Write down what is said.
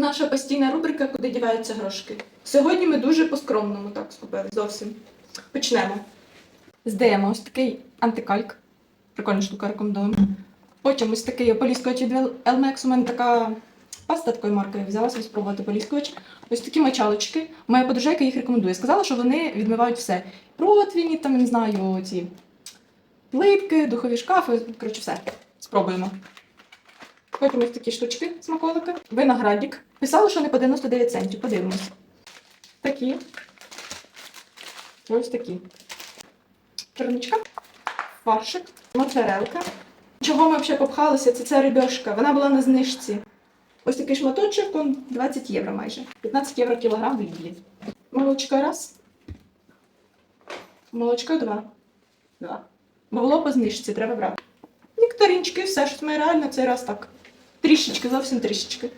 Наша постійна рубрика Куди діваються грошки. Сьогодні ми дуже по-скромному так скупили зовсім. Почнемо. Здаємо ось такий антикальк. Прикольна штука, рекомендуємо. Потім ось такий поліскувач від Elmex. У мене така паста такої марки. Я взяла спробувати поліскувач. Ось такі мочалочки. Моя подружайка їх рекомендує. Сказала, що вони відмивають все. Противні, там, не знаю, ці плитки, духові шкафи. Коротше, все. Спробуємо. Потім ось такі штучки смаколики. Виноградик. Писало, що не по 99 центів. Подивимось. Такі. Ось такі. Черничка. Фаршик. Моцарелка. Чого ми взагалі попхалися? Це ця рибешка. Вона була на знижці. Ось такий шматочок, он 20 євро майже. 15 євро кілограм в Лідлі. Молочко раз. Молочко два. Два. Бо було по знижці, треба брати. Нектарінчики, все, що ми реально цей раз так. Трішечки, зовсім трішечки.